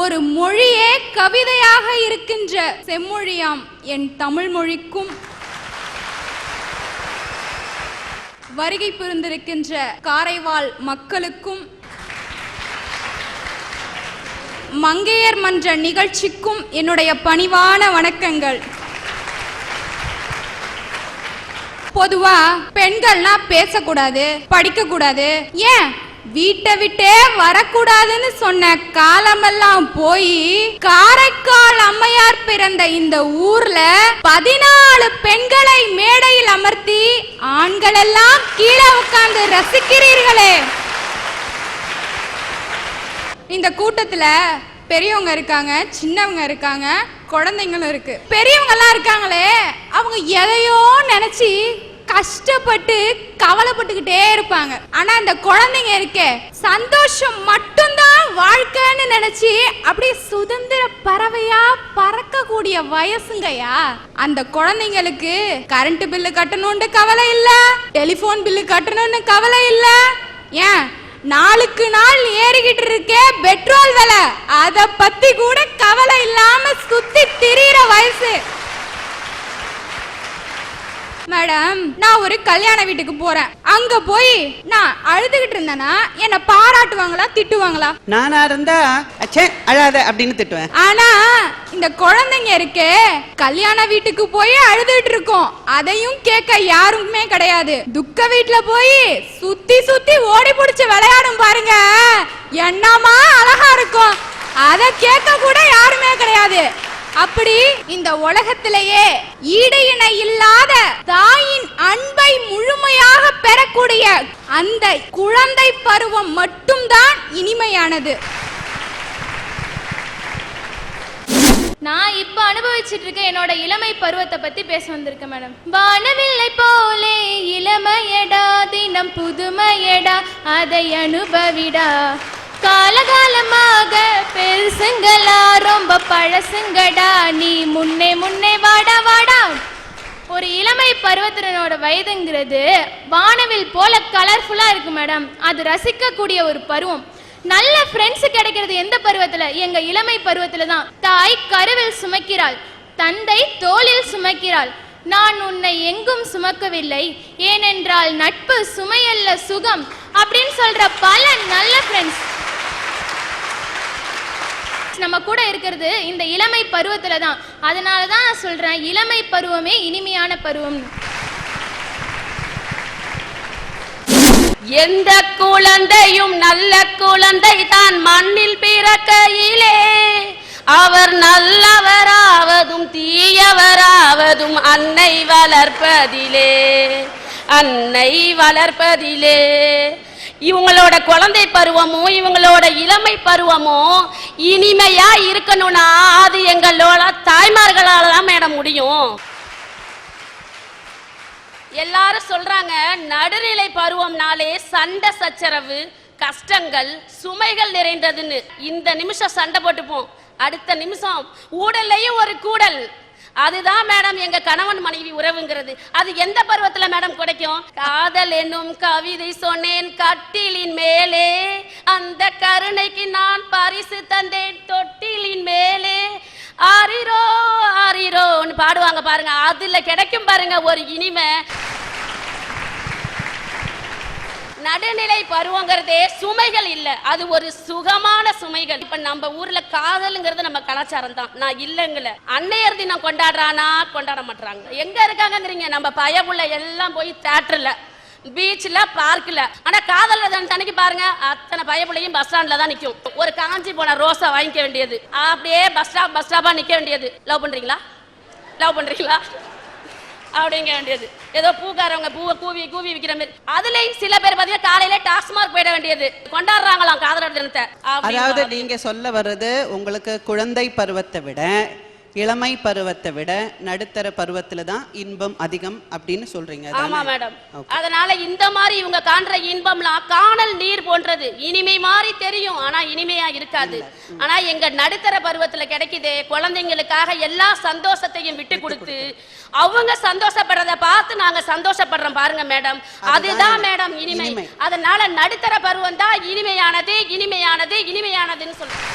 ஒரு மொழியே கவிதையாக இருக்கின்ற செம்மொழியாம் என் தமிழ் மொழிக்கும் வருகை புரிந்திருக்கின்ற காரைவால் மக்களுக்கும் மங்கையர் மன்ற நிகழ்ச்சிக்கும் என்னுடைய பணிவான வணக்கங்கள். பொதுவா பெண்கள்லாம் பேசக்கூடாது படிக்க கூடாது ஏன்? வீட்டை விட்டே வரக்கூடாதுன்னு சொன்ன காலமெல்லாம் போய் காரைக்கால் அம்மையார் பிறந்த இந்த ஊர்ல பதினாலு பெண்களை மேடையில் அமர்த்தி ஆண்கள் எல்லாம் கீழே உட்கார்ந்து ரசிக்கிறீர்களே. இந்த கூட்டத்துல பெரியவங்க இருக்காங்க சின்னவங்க இருக்காங்க குழந்தைங்களும் இருக்கு. பெரியவங்க எல்லாம் இருக்காங்களே அவங்க எதையோ நினைச்சு கஷ்டப்பட்டு கவலைப்பட்டுக்கிட்டே இருப்பாங்க. ஆனா இந்த குழந்தைங்க இருக்கே சந்தோஷம் மட்டும்தான் வாழ்க்கைன்னு நினைச்சு அப்படியே சுதந்திர பறவையா பறக்கக்கூடிய வயசுங்கய்யா. அந்த குழந்தைங்களுக்கு கரண்ட் பில்லு கட்டணும்னு கவலை இல்ல டெலிபோன் பில்லு கட்டணும்னு கவலை இல்ல. ஏன்? நாளுக்கு நாள் ஏறிக்கிட்டு இருக்கே பெட்ரோல் விலை. அத பத்தி கூட கவலை இல்லாம சுத்தி திரியிற வயசு. மேடம் நான் ஒரு கல்யாண வீட்டுக்கு போறேன். அங்க போய் நான் அழுதுகிட்டு இருந்தேன்னா என்ன பாராட்டுவாங்களா திட்டுவாங்களா? நானா இருந்தா அச்சே அழாத அப்படின்னு திட்டுவேன். ஆனா இந்த குழந்தைங்க இருக்கே கல்யாண வீட்டுக்கு போய் அழுதுட்டு இருக்கோம். அதையும் கேட்க யாருமே கிடையாது. துக்க வீட்ல போய் சுத்தி சுத்தி ஓடி பிடிச்சு விளையாடும் பாருங்க. என்னமா அழகா இருக்கும். அத கேட்க கூட யாருமே கிடையாது. அப்படி இந்த உலகத்திலேயே ஈடு இணை இல்லாத தாயின் அன்பை முழுமையாக பெறக்கூடிய அந்த குழந்தை பருவம் மட்டும்தான் இனிமையானது. நான் இப்ப அனுபவிச்சிட்டு இருக்க என்னோட இளமை பருவத்தை பத்தி பேச வந்திருக்கேன் மேடம். வானவில்லை போலே இளமையடா தினம் புதுமையடா அதை அனுபவிடா. காலகாலமாக பெருசுங்களா ரொம்ப பழசுங்கடா நீ முன்னே முன்னே வாடா வாடா. ஒரு இளமை பருவத்தினோட வயதுங்கிறது வானவில் போல கலர்ஃபுல்லா இருக்கு மேடம் அது ரசிக்கக்கூடிய ஒரு பருவம். நல்ல ஃப்ரெண்ட்ஸ் கிடைக்கிறது எந்த பருவத்துல? எங்க இளமை பருவத்துல தான். தாய் கருவில் சுமக்கிறாள் தந்தை தோளில் சுமக்கிறாள். நான் உன்னை எங்கும் சுமக்கவில்லை. ஏனென்றால் நட்பு சுமையல்ல சுகம் அப்படின்னு சொல்ற பல நல்ல ஃப்ரெண்ட்ஸ் நம்ம கூட இருக்கிறது இந்த இளமை பருவத்துல தான். அதனால தான் நான் சொல்றேன் இளமை பருவமே இனிமையான பருவம். எந்த குழந்தையும் நல்ல குழந்தை தான் மண்ணில் பிறக்கையிலே. அவர் நல்லவராவதும் தீயவராவதும் அன்னை வளர்ப்பதிலே. அன்னை வளர்ப்பதிலே. இவங்களோட குழந்தை பருவமும் இவங்களோட இளமை பருவமும் இனிமையா இருக்கணும்னா அது எங்களோட தாய்மார்களால தான் மேடம் முடியும். எல்லாரும் சொல்றாங்க நடுநிலை பருவம்னாலே சண்டை சச்சரவு கஷ்டங்கள் சுமைகள் நிறைந்ததுன்னு. இந்த நிமிஷம் சண்டை போட்டுப்போம். அடுத்த நிமிஷம் ஊடல்லையும் ஒரு கூடல். அதுதான் மேடம் எங்க கணவன் மனைவி உறவுங்கிறது. அது எந்த பருவத்துல மேடம் கிடைக்கும்? காதல் என்னும் கவிதை சொன்னேன் கட்டிலின் மேலே. அந்த கருணைக்கு நான் பரிசு தந்தேன். தொட்டிலின் மேலே ஆரிரோ ஆரிரோன்னு பாடுவாங்க பாருங்க. அதுல கிடைக்கும் பாருங்க ஒரு இனிமை. நடுநிலை பருவங்கிறதே சுமைகள் இல்ல. அது ஒரு சுகமான சுமைகள். இப்ப நம்ம ஊர்ல காதலுங்கிறது நம்ம கலாச்சாரம் தான். நான் இல்லைங்கல. அன்னையர் தினம் கொண்டாடுறானா? கொண்டாட மாட்டாங்க எங்க இருக்காங்கிறீங்க நம்ம பயமுள்ள எல்லாம் போய் தேட்டர்ல பீச்ல பார்க்ல ஆனா காதல் தினம் தனிக்கு பாருங்க அத்தனை பயப்பிள்ளையும் பஸ் ஸ்டாண்ட்ல தான் நிக்கும். ஒரு காஞ்சி போன ரோஸா வாங்கிக்க வேண்டியது. அப்படியே பஸ் ஸ்டாப் பஸ் ஸ்டாப்பா நிக்க வேண்டியது. லவ் பண்றீங்களா? லவ் பண்றீங்களா? அப்படிங்க வேண்டியது. ஏதோ பூக்காரவங்க பூவை கூவி கூவி விற்கிற மாதிரி. அதுலயும் சில பேர் பாத்தீங்கன்னா காலையில டாஸ்மார்க் போயிட வேண்டியது. கொண்டாடுறாங்களாம் காதலர் தினத்தை. அதாவது நீங்க சொல்ல வர்றது உங்களுக்கு குழந்தை பருவத்தை விட இளமை பருவத்தை விட நடுத்தர பருவத்துல தான் இன்பம் அதிகம் அப்படின்னு சொல்றீங்க ஆமா? மேடம். அதனால இந்த மாதிரி இவங்க காண்ற இன்பம்லாம் காணல் நீர் போன்றது. இனிமை மாதிரி தெரியும் ஆனா இனிமையா இருக்காது. ஆனா எங்க நடுத்தர பருவத்துல கிடைக்குது குழந்தைங்களுக்காக எல்லா சந்தோஷத்தையும் விட்டு கொடுத்து அவங்க சந்தோஷப்படுறத பார்த்து நாங்க சந்தோஷப்படுறோம் பாருங்க மேடம். அதுதான் மேடம் இனிமை. இனிமை. அதனால நடுத்தர பருவம் தான் இனிமையானது இனிமையானது இனிமையானதுன்னு சொல்றோம்.